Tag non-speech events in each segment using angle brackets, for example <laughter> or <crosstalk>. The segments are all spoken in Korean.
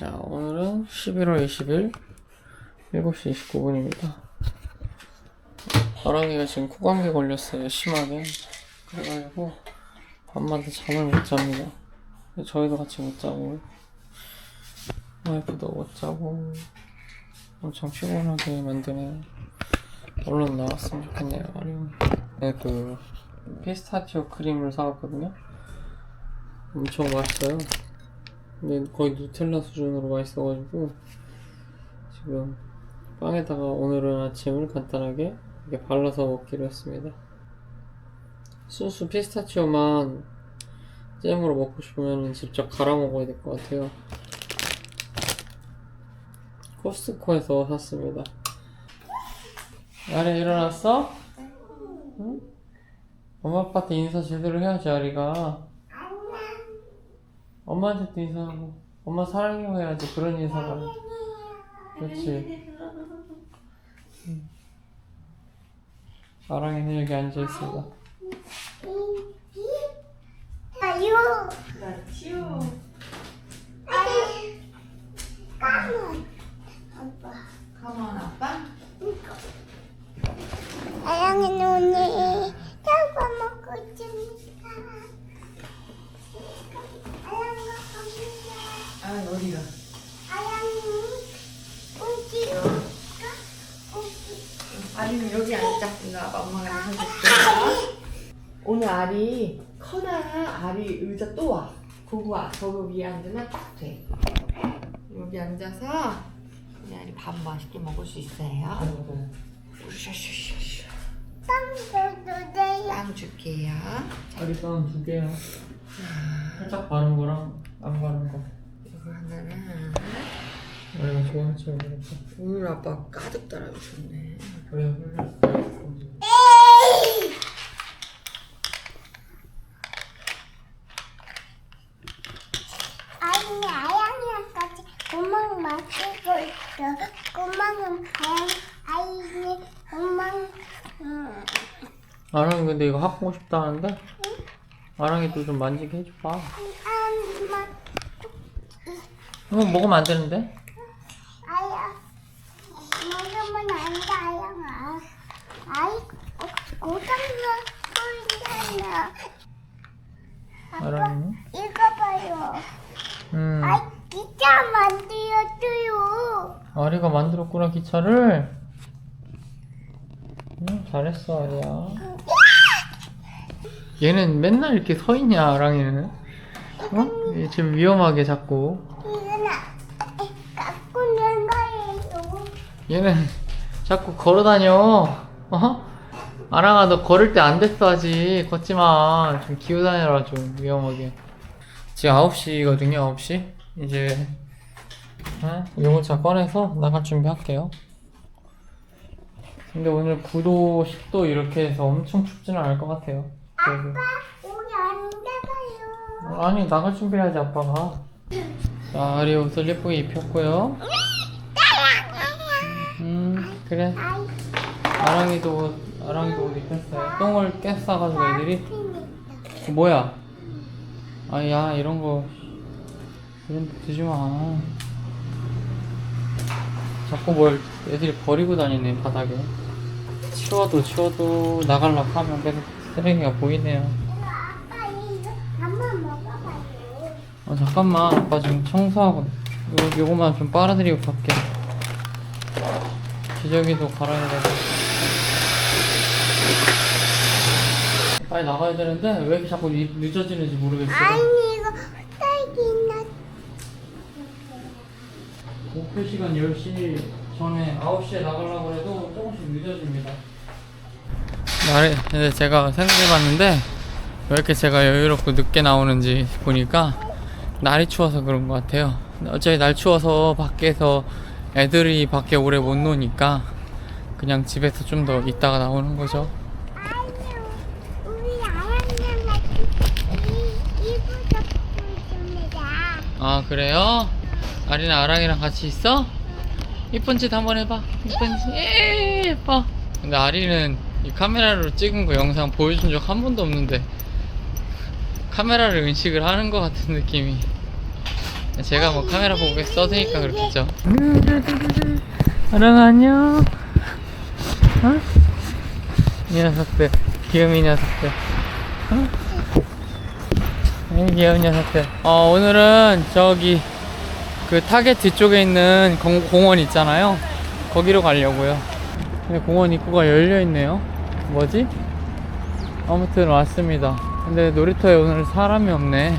자, 오늘은 11월 20일 7시 29분입니다. 바람이가 지금 코감기 걸렸어요, 심하게. 그래가지고 밤마다 잠을 못 잡니다. 저희도 같이 못 자고, 와이프도 못 자고, 엄청 피곤하게 만드네요. 얼른 나왔으면 좋겠네요, 어려운. 네, 그, 피스타치오 크림을 사왔거든요. 엄청 맛있어요. 근데 거의 누텔라 수준으로 맛있어가지고 지금 빵에다가 오늘은 아침을 간단하게 이렇게 발라서 먹기로 했습니다. 순수 피스타치오만 잼으로 먹고 싶으면 직접 갈아 먹어야 될 것 같아요. 코스트코에서 샀습니다. 아리 일어났어? 응? 엄마 아빠한테 인사 제대로 해야지 아리가. 엄마한테도 인사하고 엄마 사랑해요 해야지 그런 인사가 그렇지 응. 아랑이는 여기 앉아있습니다 아유, 나 치우. 아유, 까만. 아빠. 가만 아빠. 아양이는 오늘 짱밥 먹고 있으니까. 아양아 갑니다. 아 어디가? 아리는 여기 앉자. 이거 아빠 엄마가 앉아줄게. 오늘 아리 커나 아리 의자 또 와. 보고 와. 저거 위에 앉으면 딱 돼. 여기 앉아서 우리 아리 밥 맛있게 먹을 수 있어요. 샤샤샤샤. 빵도 돼요. 빵 줄게요. 아리 빵두 개요 살짝 바른 거랑 안 바른 거 이거 하나는 아리가 좋아할지 모르겠어 오늘 아빠 가득 따라주셨네. 그래 흘렸어 아니 아양이랑 같이 구멍 맞추고 있어. 구멍은 아양 아이니 구멍. 음. 아랑이 근데 이거 하고 싶다 하는데 아랑이도 좀 만지게 해줘봐 이거 먹으면 안 되는데? 아야 먹으면 안 돼 아양아. 아이 고장나 소리잖아. 아빠 아랑이 이거 봐요. 음 아이 기차 만들었어요. 아리가 만들었구나 기차를 음, 잘했어 아리야 얘는 맨날 이렇게 서 있냐 아랑이는 어? 얘 지금 위험하게 자꾸 이거는 갖고 는 거예요. 얘는 자꾸 걸어다녀. 어? 아랑아 너 걸을 때 안 됐어 아직. 걷지마. 좀 기어다녀라 좀 위험하게. 지금 9시거든요 9시? 이제 어? 유모차 꺼내서 나갈 준비할게요. 근데 오늘 9도 10도 이렇게 해서 엄청 춥지는 않을 것 같아요. 그래서. 우리 안 가봐요. 아니 나갈 준비해야지 아빠가. 자 아리 옷을 예쁘게 입혔고요. 음 그래. 아랑이도 옷 아랑이도 옷 입혔어요. 똥을 깼 싸가지고 애들이. 그 뭐야? 아야 이런 거. 이런 데 두지 마. 자꾸 뭘 애들이 버리고 다니네 바닥에. 치워도 치워도 나가려고 하면 계속 쓰레기가 보이네요. 어, 잠깐만. 아빠 지금 청소하고 요, 요거만 좀 빨아들이고 갈게 기저귀도 갈아야 되고 빨리 나가야 되는데 왜 이렇게 자꾸 이- 늦어지는지 모르겠어. 아니 이거 딸기 있나? 목표 시간 10시 전에 9시에 나가려고 해도 조금씩 늦어집니다. 날이 근데 제가 생각해봤는데 왜 이렇게 제가 여유롭고 늦게 나오는지 보니까 날이 추워서 그런 것 같아요. 어차피 날 추워서 밖에서 애들이 밖에 오래 못 노니까 그냥 집에서 좀 더 있다가 나오는 거죠. 아 그래요? 아리랑 아랑이랑 같이 있어? 이쁜 짓 한번 해봐 이쁜 짓 예, 예뻐 근데 아리는 이 카메라로 찍은 거 영상 보여준 적 한 번도 없는데 카메라를 의식을 하는 것 같은 느낌이 제가 뭐 카메라 보고 써드니까 그렇겠죠. 아랑 안녕. 어? 이 녀석들, 귀요미 녀석들. 어? 이 귀여운 녀석들. 어, 오늘은 저기 그 타겟 뒤쪽에 있는 공, 공원 있잖아요. 거기로 가려고요. 근데 공원 입구가 열려 있네요. 뭐지? 아무튼 왔습니다. 근데 놀이터에 오늘 사람이 없네.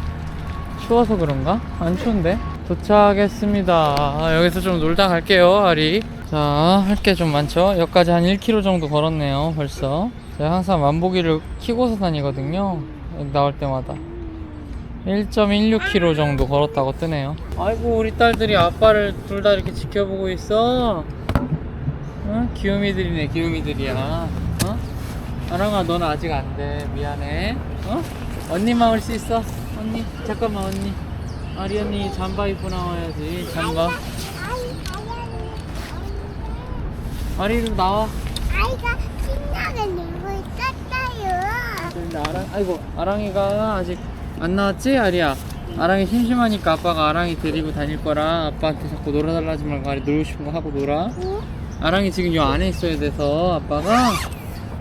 추워서 그런가? 안 추운데? 도착했습니다. 아, 여기서 좀 놀다 갈게요, 아리. 자, 할 게 좀 많죠? 여기까지 한 1km 정도 걸었네요, 벌써. 제가 항상 만보기를 키고서 다니거든요. 나올 때마다. 1.16km 정도 걸었다고 뜨네요. 아이고, 우리 딸들이 아빠를 둘 다 이렇게 지켜보고 있어. 응? 귀요미들이네, 귀요미들이야. 어? 아랑아, 넌 아직 안 돼. 미안해. 어? 언니만 올 수 있어. 언니, 잠깐만, 언니. 아리 언니 잠바 입고 나와야지. 잠바. 아리로 나와. 아이가 신나게 놀고 있었어요. 근데 아랑, 아이고, 아랑이가 아직 안 나왔지? 아리야. 아랑이 심심하니까 아빠가 아랑이 데리고 다닐 거라 아빠한테 자꾸 놀아달라 하지 말고 아리 놀고 싶은 거 하고 놀아. 응? 아랑이 지금 요 안에 있어야 돼서 아빠가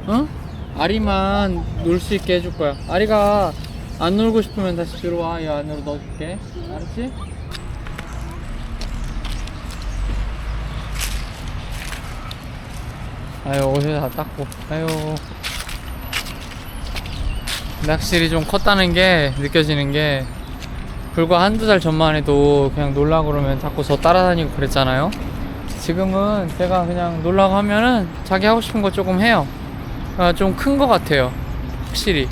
어? 아리만 놀 수 있게 해줄 거야. 아리가 안 놀고 싶으면 다시 들어와. 이 안으로 넣어줄게. 알았지? 아유 옷을 다 닦고. 아유. 낚실이 좀 컸다는 게 느껴지는 게 불과 한두 달 전만 해도 그냥 놀라 그러면 자꾸 저 따라다니고 그랬잖아요. 지금은 제가 그냥 놀라고 하면은 자기 하고 싶은 거 조금 해요. 아, 좀큰 거 같아요. 확실히.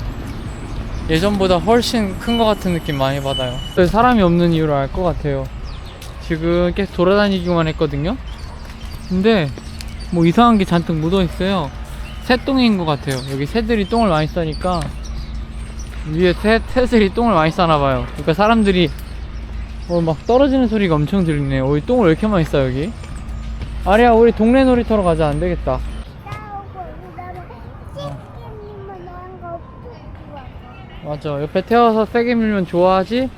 예전보다 훨씬 큰거 같은 느낌 많이 받아요. 사람이 없는 이유를 알 것 같아요. 지금 계속 돌아다니기만 했거든요. 근데 뭐 이상한 게 잔뜩 묻어 있어요. 새똥인 것 같아요. 여기 새들이 똥을 많이 싸니까 위에 새, 새들이 똥을 많이 싸나 봐요. 그러니까 사람들이 어, 막 떨어지는 소리가 엄청 들리네요. 어, 이 똥을 왜 이렇게 많이 싸 여기? 아리야 우리 동네 놀이터로 가자 안 되겠다. 싸우고 그다음에 치킨님은 나한 거 없고 맞아 옆에 태워서 세게 밀면 좋아하지?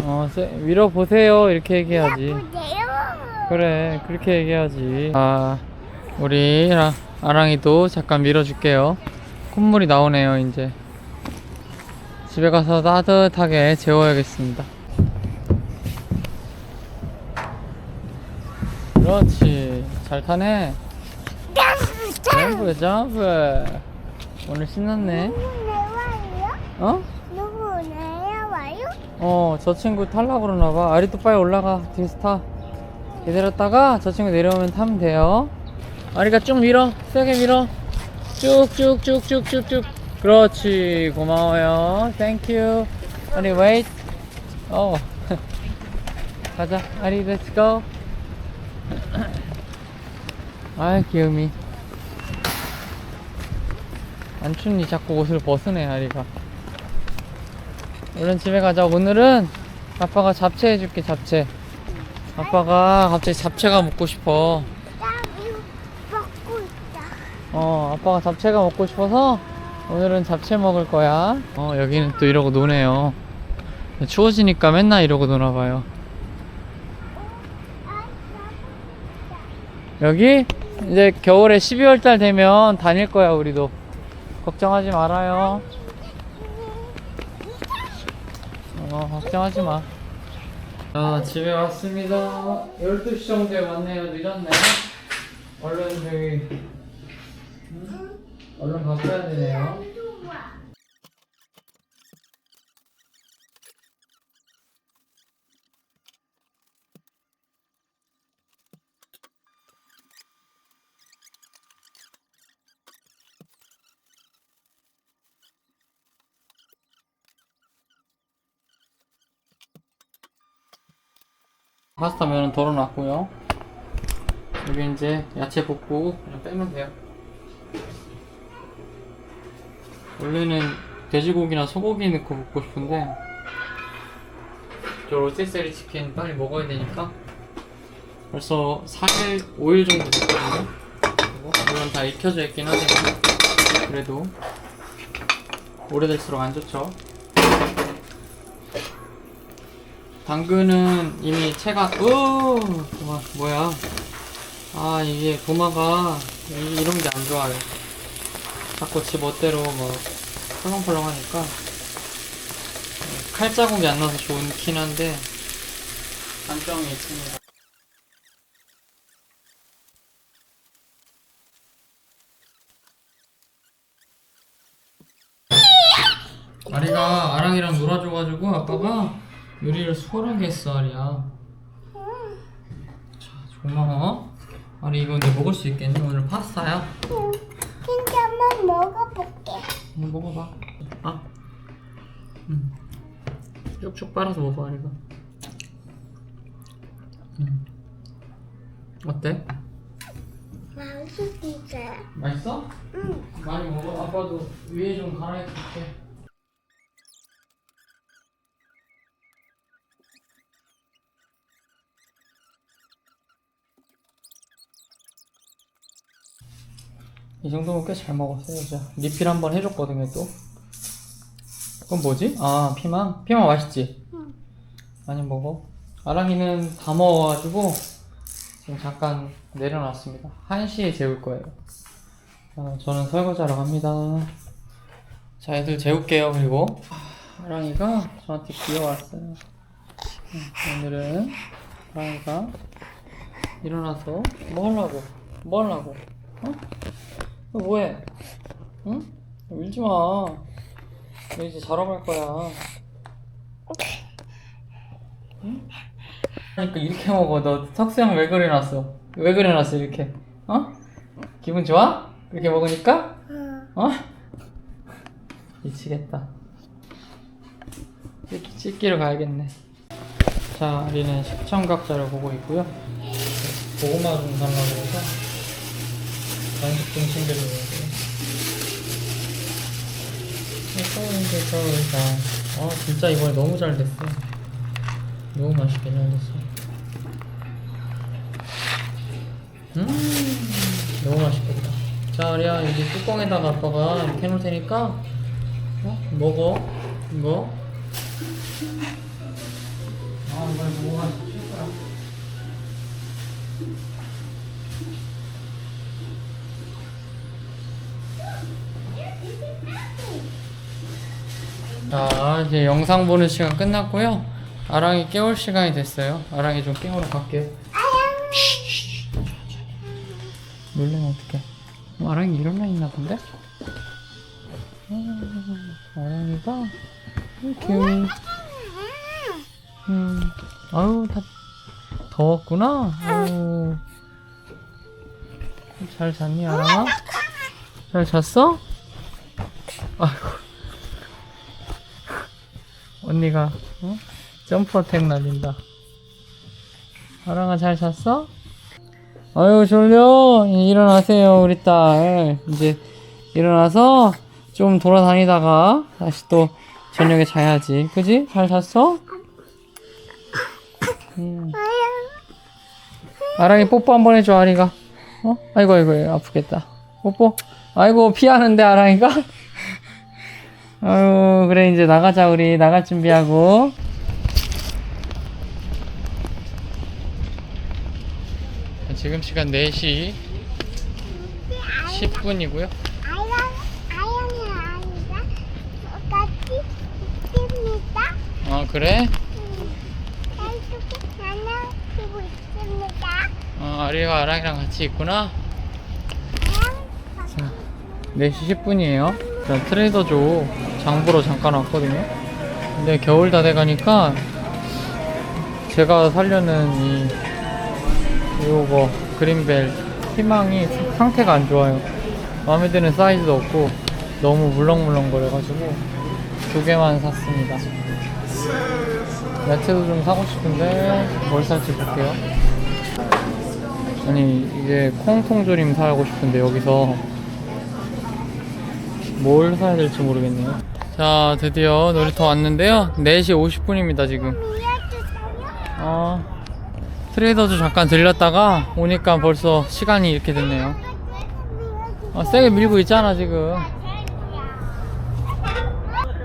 어 세, 밀어보세요 이렇게. 보세요. 그래 그렇게 얘기해야지. 아 우리 아, 아랑이도 잠깐 밀어줄게요. 콧물이 나오네요 이제. 집에 가서 따뜻하게 재워야겠습니다. 그렇지 잘 타네. 점프 점프. 오늘 신났네. 어? 누구 내와요? 어, 저 친구 탈라 그러나 봐. 아리도 빨리 올라가. 뒤에서 타. 기다렸다가 저 친구 내려오면 타면 돼요. 아리가 쭉 밀어. 세게 밀어. 쭉쭉쭉쭉쭉쭉. 그렇지. 고마워요. 땡큐. 아리 웨이트. 어. <laughs> 가자. 아리 렛츠 고. <clears throat> 아이 귀요미. 안 춥니? 자꾸 옷을 벗으네 아리가. 얼른 집에 가자. 오늘은 아빠가 잡채 해줄게, 잡채. 아빠가 갑자기 잡채가 먹고 싶어. 어, 아빠가 잡채가 먹고 싶어서 오늘은 잡채 먹을 거야. 어, 여기는 또 이러고 노네요. 추워지니까 맨날 이러고 노나 봐요. 여기 이제 겨울에 12월 달 되면 다닐 거야, 우리도. 걱정하지 말아요. 어, 걱정하지 마. 자, 집에 왔습니다. 12시 정도에 왔네요. 늦었네. 얼른 저기, 응? 얼른 바꿔야 되네요. 파스타 면은 덜어놨고요. 여기 이제 야채 볶고 그냥 빼면 돼요. 원래는 돼지고기나 소고기 넣고 먹고 싶은데 저 로티세리 치킨 빨리 먹어야 되니까 벌써 4일, 5일 정도 됐거든요. 물론 다 익혀져 있긴 하지만 그래도 오래될수록 안 좋죠. 당근은 이미 채가 으 도마 뭐야? 아 이게 도마가 이- 이런 게 안 좋아요. 자꾸 지 멋대로 막 펄렁펄렁 하니까. 칼 자국이 안 나서 좋긴 한데. 단점이 있습니다. 아리가 아랑이랑 놀아줘가지고 아빠가 요리를 수월하게 했어 아리야 자 고마워 아리 이거 내 먹을 수 있겠니? 오늘 파스타야 진짜 한번 먹어볼게. 한번 먹어봐 아 음. 쭉쭉 빨아서 먹어 아리가 음. 어때? 맛있어. 맛있어? 응. 많이 먹어 아빠도 위에 좀 갈아입힐게 이 정도면 꽤 잘 먹었어요 진짜 리필 한번 해줬거든요 또 그건 뭐지? 아 피망? 피망 맛있지? 응. 많이 먹어 아랑이는 다 먹어가지고 지금 잠깐 내려놨습니다 1시에 재울 거예요 자, 저는 설거지하러 갑니다 자 애들 재울게요 그리고 아, 아랑이가 저한테 귀여웠어요 응, 오늘은 아랑이가 일어나서 뭐 하려고? 뭐 하려고? 어? 너 뭐해? 응? 울지 마. 너 이제 자러 갈 거야. 응? 그러니까 이렇게 먹어. 너 턱수염 왜 그려놨어? 왜 그려놨어 이렇게? 어? 기분 좋아? 이렇게 먹으니까? 응. 어? 미치겠다. 씻- 씻기러 가야겠네. 자, 우리는 시청각자를 보고 있고요. 고구마 좀 달라고 해서 간식 좀 챙겨주고 서울대 서울다. 아 진짜 이번에 너무 잘 됐어. 너무 맛있게 잘 됐어. 음 너무 맛있겠다. 자 아리야 여기 뚜껑에다가 아빠가 이렇게 해놓을 테니까 어? 먹어 이거. 아 이걸 먹어가 쉴 거야. 자 이제 영상 보는 시간 끝났고요. 아랑이 깨울 시간이 됐어요. 아랑이 좀 깨우러 갈게요. 놀래면 어떡해 어, 아랑이 일어나 있나 본데? 음, 아랑이가 이렇게 음, 아유 다 더웠구나. 아유. 잘 잤니 아랑아? 잘 잤어? 아이고 언니가 어? 점프 어택 날린다. 아랑아 잘 잤어? 아유 졸려 일어나세요 우리 딸 이제 일어나서 좀 돌아다니다가 다시 또 저녁에 자야지 그지? 잘 잤어? 음. 아랑이 뽀뽀 한 번 해줘 아리가 어? 아이고 아이고, 아프겠다 뽀뽀 아이고 피하는데 아랑이가 아유 그래 이제 나가자 우리. 나갈 준비하고. 지금 시간 4시 10분이고요. 아영, 아영이 아이가 같이 있습니다. 어 그래? 계속 나눠주고 있습니다. 어 아리가 아랑이랑 같이 있구나. 자 4시 10분이에요 자 트레이더조 장보러 잠깐 왔거든요. 근데 겨울 다 돼가니까 제가 살려는 이 요거 그린벨 희망이 상태가 안 좋아요. 마음에 드는 사이즈도 없고 너무 물렁물렁 거려가지고 두 개만 샀습니다. 야채도 좀 사고 싶은데 뭘 살지 볼게요. 아니 이게 콩통조림 사고 싶은데 여기서 뭘 사야 될지 모르겠네요 자 드디어 놀이터 왔는데요 4시 50분입니다 지금. 어 트레이더즈 잠깐 들렸다가 오니까 벌써 시간이 이렇게 됐네요 어, 세게 밀고 있잖아 지금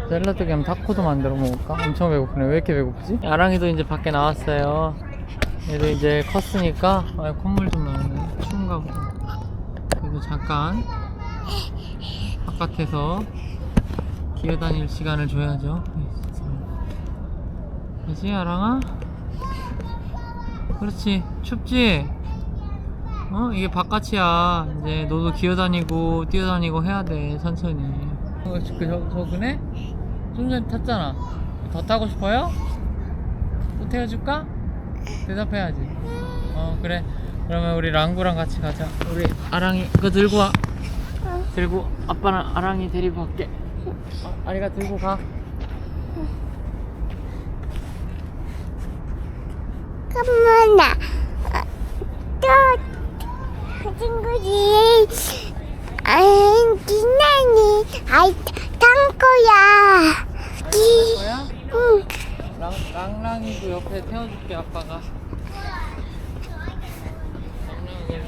샐러드 겸 타코도 만들어 먹을까? 엄청 배고프네. 왜 이렇게 배고프지? 아랑이도 이제 밖에 나왔어요. 얘도 이제 컸으니까 아, 콧물 좀 나오네. 추운가 보다. 그래도 잠깐 바깥에서 기어다닐 시간을 줘야죠. 그지 아랑아? 그렇지. 춥지? 어? 이게 바깥이야. 이제 너도 기어다니고 뛰어다니고 해야 돼. 천천히. 어, 저, 저, 저 그네? 좀 전에 탔잖아. 더 타고 싶어요? 또 태워줄까? 대답해야지. 어, 그래. 그러면 우리 랑구랑 같이 가자. 우리 아랑이 그거 들고 와. 들고 아빠랑 아랑이 데리고 갈게. 어, 아리가 들고 가. 그러나 또그 친구지 아이 기나니 아이 뭐야? 응 랑, 랑랑이도 옆에 태워줄게 아빠가 랑랑이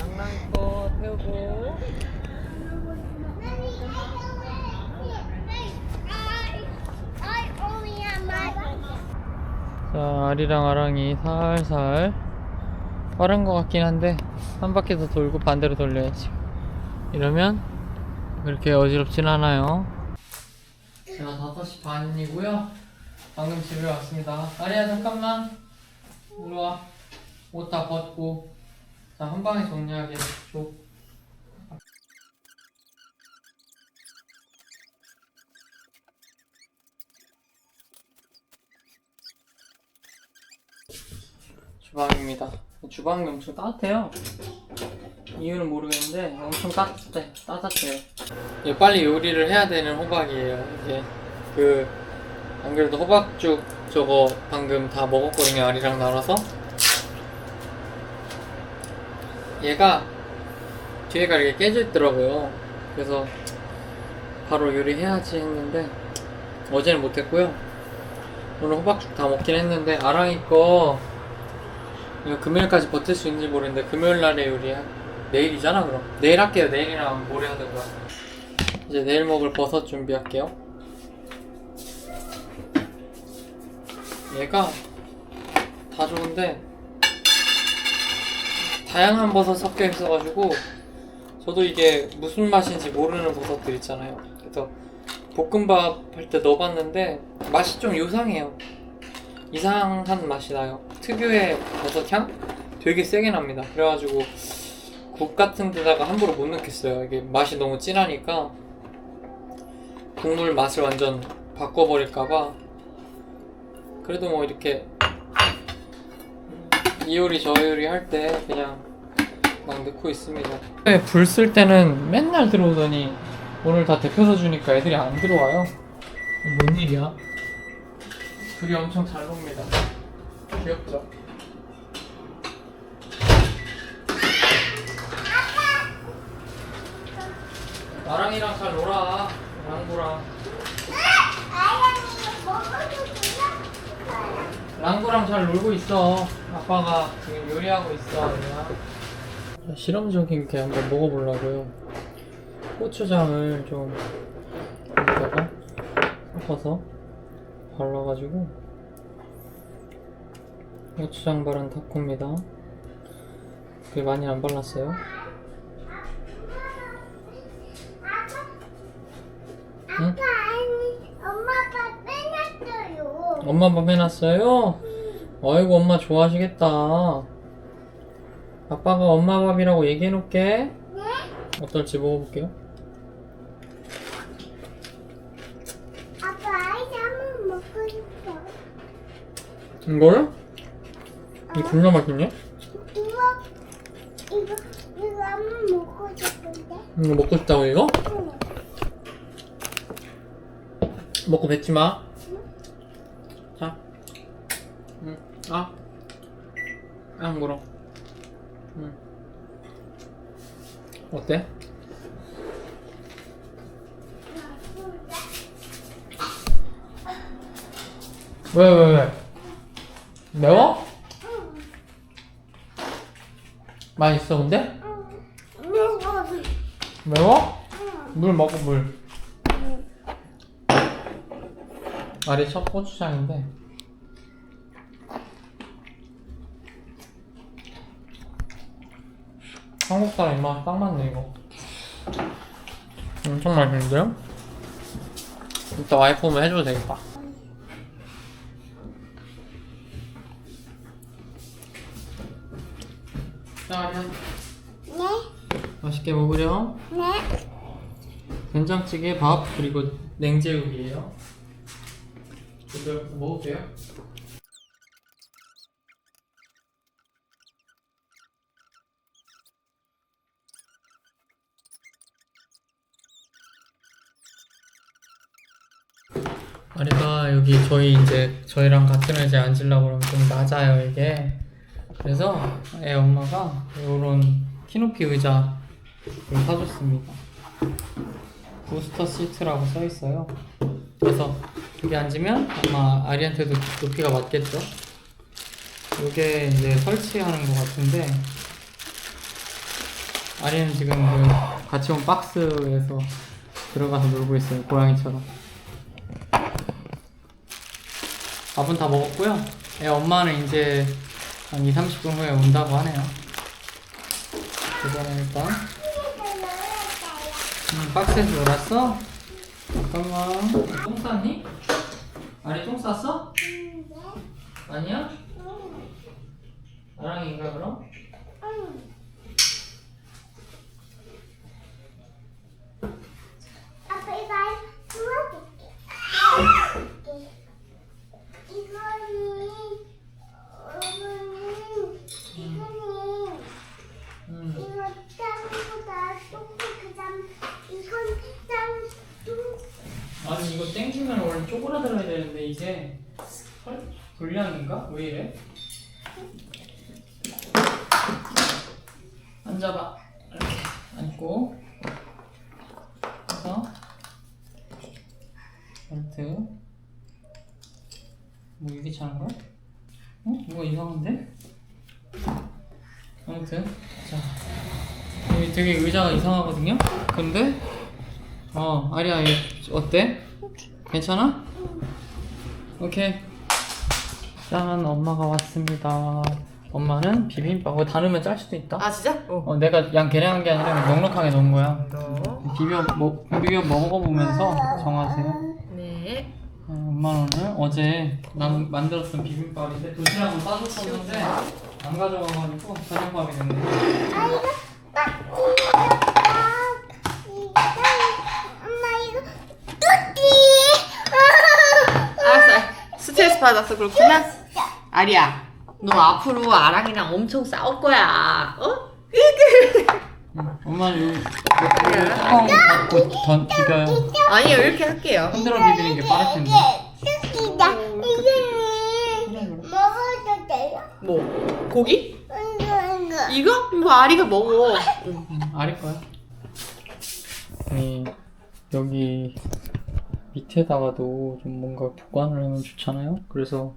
랑랑이 거 태우고. 자 아리랑 아랑이 살살 빠른 것 같긴 한데 한 바퀴 더 돌고 반대로 돌려야지. 이러면 그렇게 어지럽진 않아요. 제가 5시 반이고요. 방금 집에 왔습니다. 아리야 잠깐만. 일로와. 옷 다 벗고. 자 한 방에 정리하게 줘 주방입니다. 주방이 엄청 따뜻해요. 이유는 모르겠는데 엄청 따뜻해 따뜻해요. 이게 빨리 요리를 해야 되는 호박이에요. 이게 그 안 그래도 호박죽 저거 방금 다 먹었거든요 아리랑 나눠서. 얘가 뒤에가 이렇게 깨져 있더라고요. 그래서 바로 요리해야지 했는데 어제는 못했고요. 오늘 호박죽 다 먹긴 했는데 아랑이 거 이거 금요일까지 버틸 수 있는지 모르겠는데 금요일 날에 요리 내일이잖아 그럼. 내일 할게요 내일이나 모레 하든가 이제 내일 먹을 버섯 준비할게요. 얘가 다 좋은데 다양한 버섯 섞여 있어가지고 저도 이게 무슨 맛인지 모르는 버섯들 있잖아요. 그래서 볶음밥 할 때 넣어봤는데 맛이 좀 요상해요 이상한 맛이 나요. 특유의 버섯 향 되게 세게 납니다. 그래가지고 국 같은 데다가 함부로 못 넣겠어요. 이게 맛이 너무 진하니까 국물 맛을 완전 바꿔버릴까봐. 그래도 뭐 이렇게 이 요리 저 요리 할 때 그냥 막 넣고 있습니다. 불 쓸 때는 맨날 들어오더니 오늘 다 데펴서 주니까 애들이 안 들어와요. 뭔 일이야? 둘이 엄청 잘 놉니다. 귀엽죠? 나랑이랑 잘 놀아. 랑구랑. 랑구랑 잘 놀고 있어. 아빠가 지금 요리하고 있어. 그냥. 실험적인 게 한번 먹어보려고요. 고추장을 좀 여기다가 섞어서 발라가지고 고추장 바른 타코입니다. 그게 많이 안 발랐어요. 응? 엄마 아빠 빼놨어요 엄마 밥 해놨어요? 아이고 엄마 좋아하시겠다. 아빠가 엄마 밥이라고 얘기해놓을게. 네? 어떨지 먹어볼게요. 아빠 아이스 한번 먹고 싶어 이걸? 이 겁나 맛있네? 이거 이거 이거 한번 먹고 싶은데 이거 먹고 싶다고 이거? 응. 먹고 뱉지 마. 자. 응. 아. 아, 물어. 응. 어때? 왜, 왜, 왜? 매워? 맛있어 근데? 매워? 물 먹어 물 아래 첫 고추장인데 한국 사람 입맛 딱 맞네 이거 엄청 맛있는데요? 이따 와이프 오면 해줘도 되겠다 맛있게 먹으렴 네? 된장찌개 밥 그리고 냉제육이에요 이거 돼요? 아리가 여기 저희 이제 저희랑 같은 의자에 앉으려고 그러면 좀 낮아요 이게 그래서 애 엄마가 이런 키높이 의자 를 사줬습니다 부스터 시트라고 써 있어요. 그래서 여기 앉으면 아마 아리한테도 높이가 맞겠죠. 이게 이제 설치하는 것 같은데 아리는 지금 그 같이 온 박스에서 들어가서 놀고 있어요. 고양이처럼. 밥은 다 먹었고요. 애 엄마는 이제 한 2, 30분 후에 온다고 하네요. 그거는 일단 응, 박스에서 놀았어? 잠깐만. 똥 쌌니? 아니, 똥 쌌어? 아니야? 나랑인가, 그럼? 아빠 이거 도와줄게. 이거는 이거는 이거는 응. 이거 짱보다 조금 그다음 이건 짱 아니, 이거 땡기면 원래 쪼그라들어야 되는데, 이게 헐? 불량인가? 왜 이래? 앉아봐. 이렇게 앉고. 그래서 벨트. 뭐 이게 차는 거야? 어? 뭐가 이상한데? 아무튼 자 여기 되게 의자가 이상하거든요. 근데 어 아리야 얘 어때? 괜찮아? 오케이. 짠 엄마가 왔습니다. 엄마는 비빔밥. 어, 다 넣으면 짤 수도 있다. 아 진짜? 어. 어 내가 양 계량한 게 아니라 넉넉하게 넣은 거야. 너. 비벼 먹 비벼 먹어보면서 정하세요. 네. 어, 엄마는 오늘 어제 난 만들었던 비빔밥인데 도시락은 싸줬었는데 안 가져가가지고 저녁밥이 됐네. 아 이거 딱 이거 이거 엄마 이거 뚜띠 알았어. 스트레스 받아서 그렇구나. 아리야, 너 앞으로 아랑이랑 엄청 싸울 거야. 어? 응. 엄마는 요 뚜껑 닫고 던 비벼요. 아니요, 이렇게 할게요. 흔들어 비비는 게 빠를 텐데. 뚜띠다 이거는 먹어도 돼요? 뭐 고기? 이거 이거 이거? 아리가 먹어. 아릴 거야. 이 여기 밑에다가도 좀 뭔가 보관을 하면 좋잖아요. 그래서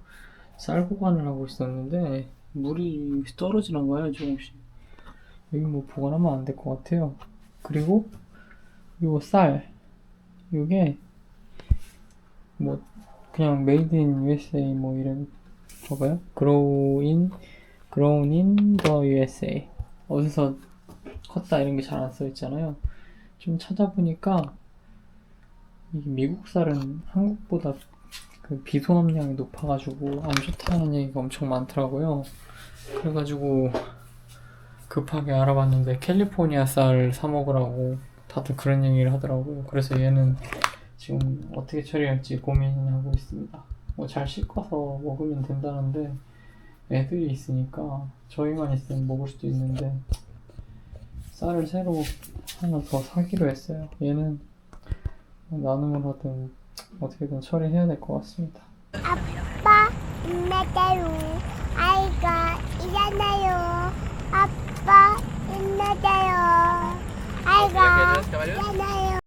쌀 보관을 하고 있었는데 물이 떨어지나 봐요 조금씩. 여기 뭐 보관하면 안 될 것 같아요. 그리고 요 쌀, 요게 뭐 그냥 메이드 인 USA 뭐 이런 거봐요. in grown in the USA 어디서 컸다 이런 게 잘 안 써 있잖아요. 좀 찾아보니까 미국 쌀은 한국보다 그 비소 함량이 높아가지고 안 좋다는 얘기가 엄청 많더라고요. 그래가지고 급하게 알아봤는데 캘리포니아 쌀 사 먹으라고 다들 그런 얘기를 하더라고요. 그래서 얘는 지금 어떻게 처리할지 고민하고 있습니다. 뭐 잘 씻어서 먹으면 된다는데 애들이 있으니까 저희만 있으면 먹을 수도 있는데 쌀을 새로 하나 더 사기로 했어요. 얘는 나눔을 하든 어떻게든 처리해야 될 것 같습니다. 아빠 인나대로 아이가 있잖아요 아빠 인나대요 아이가 있잖아요